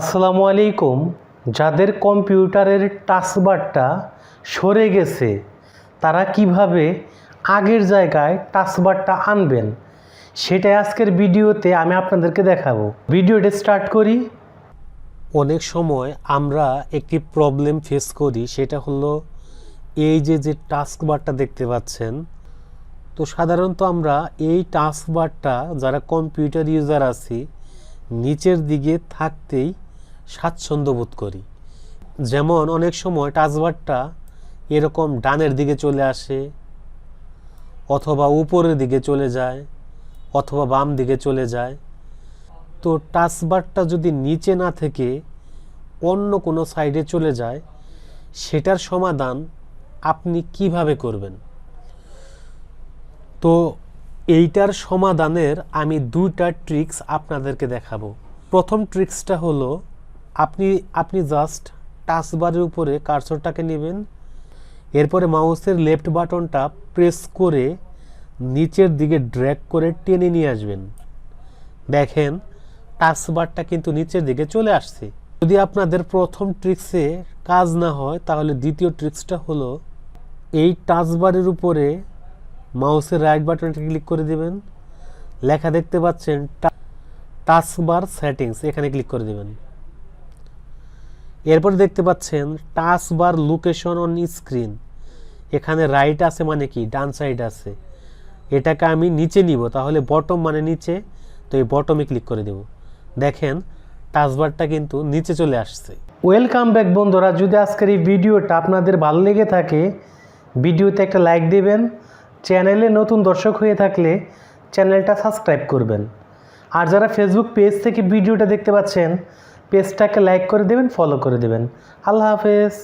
আসসালামু আলাইকুম। যাদের কম্পিউটারের টাচবারটা সরে গেছে, তারা কীভাবে আগের জায়গায় টাচবারটা আনবেন, সেটাই আজকের ভিডিওতে আমি আপনাদেরকে দেখাবো। ভিডিওটা স্টার্ট করি। অনেক সময় আমরা একটি প্রবলেম ফেস করি, সেটা হলো এই যে যে টাস্কবারটা দেখতে পাচ্ছেন, তো সাধারণত আমরা এই টাস্কবারটা যারা কম্পিউটার ইউজার আছি, নিচের দিকে থাকতেই স্বাচ্ছন্দ্য বোধ করি। যেমন অনেক সময় টাচবারটা এরকম ডানের দিকে চলে আসে, অথবা উপরের দিকে চলে যায়, অথবা বাম দিকে চলে যায়। তো টাচবারটা যদি নিচে না থেকে অন্য কোনো সাইডে চলে যায়, সেটার সমাধান আপনি কীভাবে করবেন? তো এইটার সমাধানের আমি দুইটা ট্রিক্স আপনাদেরকে দেখাবো। প্রথম ট্রিক্সটা হলো আপনি আপনি জাস্ট টাচবারের উপরে কার্সরটাকে নেবেন। এরপরে মাউসের লেফট বাটনটা প্রেস করে নিচের দিকে ড্র্যাগ করে টেনে নিয়ে আসবেন। দেখেন টাচবারটা কিন্তু নিচের দিকে চলে আসছে। যদি আপনাদের প্রথম ট্রিক্সে কাজ না হয়, তাহলে দ্বিতীয় ট্রিক্সটা হলো এই টাচবারের উপরে মাউসের রাইট বাটনটা ক্লিক করে দেবেন। লেখা দেখতে পাচ্ছেন টাচবার সেটিংস এখানে ক্লিক করে দিবেন। এরপর দেখতে পাচ্ছেন touch bar location on screen এখানে রাইট আছে মানে কি? ডান সাইড আছে। এটাকে আমি নিচে নিব, তাহলে বটম মানে নিচে, তো এই বটমে ক্লিক করে দেব। দেখেন টাচবারটা কিন্তু নিচে চলে আসছে। ওয়েলকাম ব্যাক বন্ধুরা, যদি আজকের এই ভিডিওটা আপনাদের ভালো লেগে থাকে, ভিডিওতে একটা লাইক দেবেন, চ্যানেলে নতুন দর্শক হয়ে থাকলে চ্যানেলটা সাবস্ক্রাইব করবেন। আর যারা ফেসবুক পেজ থেকে ভিডিওটা দেখতে পাচ্ছেন পেজটাকে লাইক করে দেবেন ফলো করে দেবেন। আল্লাহ হাফেজ।